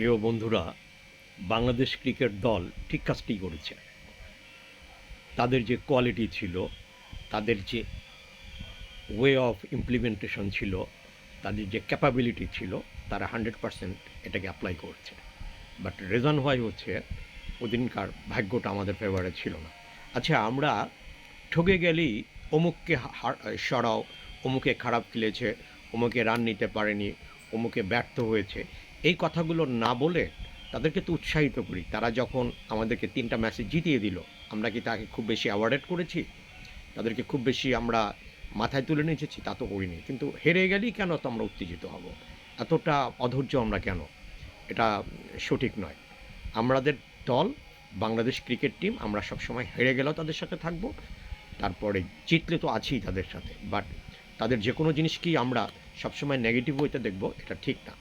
প্রিয় বন্ধুরা, বাংলাদেশ ক্রিকেট দল ঠিক কাজটি করেছে। তাদের যে কোয়ালিটি ছিল, তাদের যে ওয়ে অফ ইমপ্লিমেন্টেশন ছিল, তাদের যে ক্যাপাবিলিটি ছিল, তারা হান্ড্রেড পারসেন্ট এটাকে অ্যাপ্লাই করছে। বাট রিজন হয় হচ্ছে, ওদিনকার ভাগ্যটা আমাদের ফেভারে ছিল না। আচ্ছা আমরা ঠকে গেলেই অমুককে সরাও, অমুকে খারাপ খেলেছে, অমুকে রান নিতে পারেনি, অমুকে ব্যর্থ হয়েছে এই কথাগুলো না বলে তাদেরকে তো উৎসাহিত করি। তারা যখন আমাদেরকে তিনটা ম্যাচে জিতিয়ে দিল, আমরা কি তাকে খুব বেশি অ্যাওয়ার্ডেড করেছি? তাদেরকে খুব বেশি আমরা মাথায় তুলে নিয়ে এসেছি তা তো করিনি কিন্তু হেরে গেলেই কেন তো আমরা উত্তেজিত হব? এতটা অধৈর্য আমরা কেন? এটা সঠিক নয়। আমাদের দল, বাংলাদেশ ক্রিকেট টিম আমরা সবসময় হেরে গেলেও তাদের সাথে থাকব। তারপরে জিতলে তো আছি তাদের সাথে। বাট তাদের যে কোনো জিনিসকেই আমরা সবসময় নেগেটিভ ওয়েতে দেখব, এটা ঠিক না।